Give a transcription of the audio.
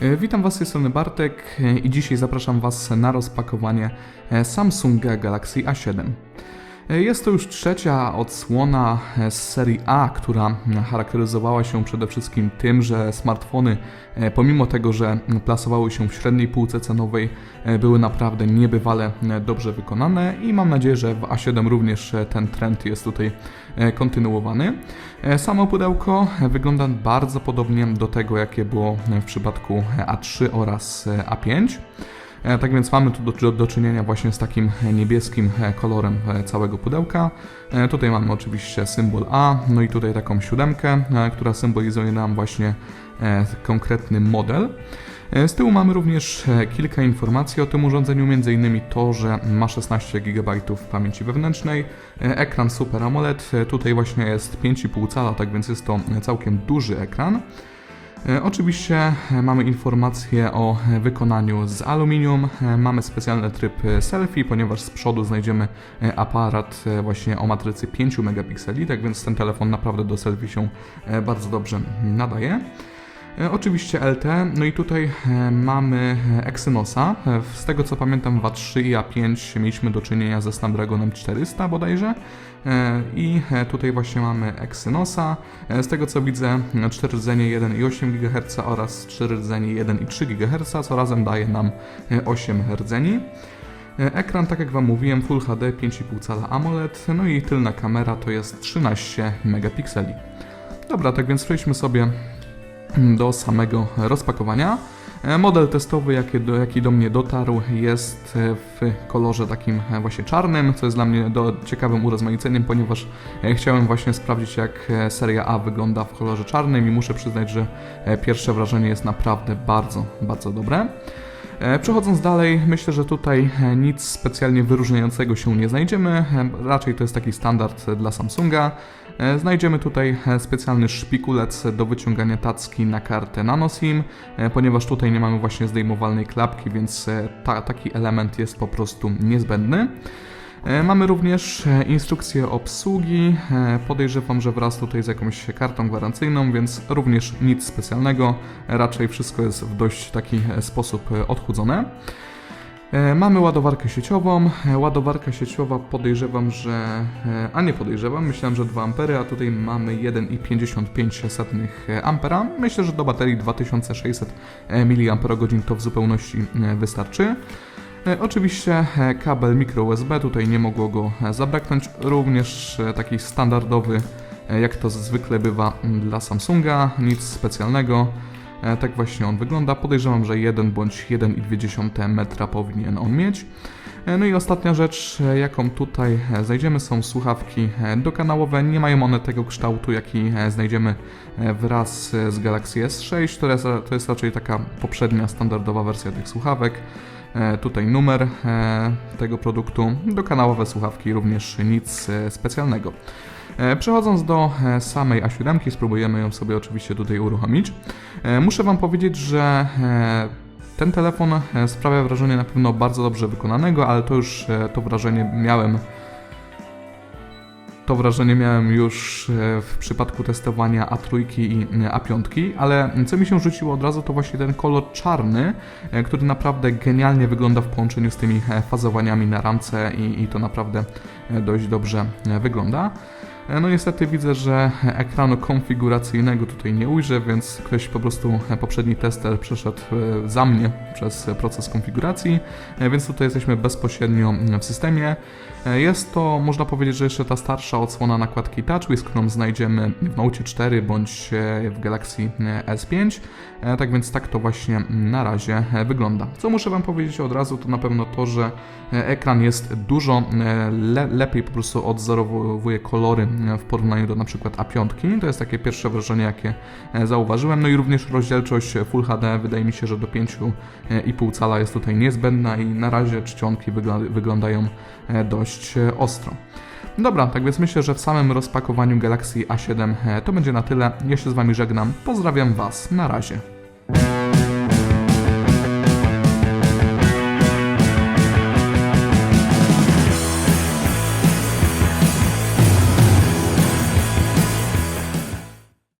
E, Witam Was tej strony Bartek e, i dzisiaj zapraszam Was na rozpakowanie e, Samsunga Galaxy A7. E, Jest to już trzecia odsłona e, z serii A, która charakteryzowała się przede wszystkim tym, że smartfony, e, pomimo tego, że plasowały się w średniej półce cenowej, były naprawdę niebywale dobrze wykonane i mam nadzieję, że w A7 również ten trend jest tutaj kontynuowany. Samo pudełko wygląda bardzo podobnie do tego, jakie było w przypadku A3 oraz e, A5. E, Tak więc mamy tu do, do czynienia właśnie z takim e, niebieskim e, kolorem całego pudełka. Tutaj mamy oczywiście symbol A, no i tutaj taką siódemkę, która symbolizuje nam właśnie konkretny model. Z tyłu mamy również kilka informacji o tym urządzeniu, m.in. to, że ma 16 GB pamięci wewnętrznej, ekran Super AMOLED, tutaj właśnie jest 5,5 cala, tak więc jest to całkiem duży ekran. E, Oczywiście e, mamy informacje o e, wykonaniu z aluminium. Mamy specjalny tryb selfie, ponieważ z przodu znajdziemy aparat właśnie o matrycy 5 megapikseli, tak więc ten telefon naprawdę do selfie się bardzo dobrze nadaje. E, Oczywiście LT, no i tutaj e, mamy e, Exynosa. Z tego co pamiętam w A3 i A5 mieliśmy do czynienia ze Snapdragonem 400 bodajże. I tutaj właśnie mamy Exynosa. Z tego co widzę 4 rdzenie 1,8 GHz oraz 4 rdzenie 1,3 GHz, co razem daje nam e, 8 rdzeni. Ekran, tak jak Wam mówiłem, Full HD 5,5 cala AMOLED, no i tylna kamera to jest 13 megapikseli. Dobra, tak więc przejdźmy sobie do samego rozpakowania. E, Model testowy, jaki do, jaki do mnie dotarł, jest e, w kolorze takim e, właśnie czarnym, co jest dla mnie do, ciekawym urozmaiceniem, ponieważ chciałem właśnie sprawdzić, jak seria A wygląda w kolorze czarnym i muszę przyznać, że pierwsze wrażenie jest naprawdę bardzo, bardzo dobre. E, Przechodząc dalej, myślę, że tutaj e, nic specjalnie wyróżniającego się nie znajdziemy. E, Raczej to jest taki standard dla Samsunga. Znajdziemy tutaj specjalny szpikulec do wyciągania tacki na kartę NanoSIM, ponieważ tutaj nie mamy właśnie zdejmowalnej klapki, więc ta, taki element jest po prostu niezbędny. E, Mamy również e, instrukcję obsługi. E, Podejrzewam, że wraz tutaj z jakąś kartą gwarancyjną, więc również nic specjalnego. Raczej wszystko jest w dość taki sposób odchudzone. Mamy ładowarkę sieciową. Ładowarka sieciowa podejrzewam, że. A nie podejrzewam, myślałem, że 2 ampery, a tutaj mamy 1,55 ampera. Myślę, że do baterii 2600 mAh to w zupełności wystarczy. E, Oczywiście e, kabel micro USB, tutaj nie mogło go e, zabraknąć. Również taki standardowy, jak to zwykle bywa dla Samsunga, nic specjalnego. Tak właśnie on wygląda. Podejrzewam, że 1 bądź 1,2 metra powinien on mieć. No i ostatnia rzecz, jaką tutaj znajdziemy, są słuchawki dokanałowe. Nie mają one tego kształtu, jaki znajdziemy wraz z Galaxy S6. To jest, to jest raczej taka poprzednia, standardowa wersja tych słuchawek. E, Tutaj numer e, tego produktu. Dokanałowe słuchawki również nic e, specjalnego. Przechodząc do samej A7, spróbujemy ją sobie oczywiście tutaj uruchomić. Muszę Wam powiedzieć, że ten telefon sprawia wrażenie na pewno bardzo dobrze wykonanego, ale to już to wrażenie miałem to wrażenie miałem już e, w przypadku testowania A3 i e, A5, ale co mi się rzuciło od razu to właśnie ten kolor czarny, e, który naprawdę genialnie wygląda w połączeniu z tymi fazowaniami na ramce i, i to naprawdę dość dobrze wygląda. E, No niestety widzę, że ekranu konfiguracyjnego tutaj nie ujrzę, więc ktoś po prostu, e, poprzedni tester przeszedł e, za mnie przez proces konfiguracji, więc tutaj jesteśmy bezpośrednio w systemie. Jest to, można powiedzieć, że jeszcze ta starsza odsłona nakładki TouchWiz, którą znajdziemy w Note 4 bądź w Galaxy e, S5. E, Tak więc tak to właśnie na razie wygląda. Co muszę Wam powiedzieć od razu, to na pewno to, że ekran jest dużo le lepiej po prostu odzorowuje kolory w porównaniu do na przykład A5. To jest takie pierwsze wrażenie, jakie e, zauważyłem. No i również rozdzielczość Full HD wydaje mi się, że do 5,5 cala jest tutaj niezbędna i na razie czcionki wyglądają e, dość e, ostro. Dobra, tak więc myślę, że w samym rozpakowaniu Galaxy A7 e, to będzie na tyle. Ja się z Wami żegnam. Pozdrawiam Was. Na razie.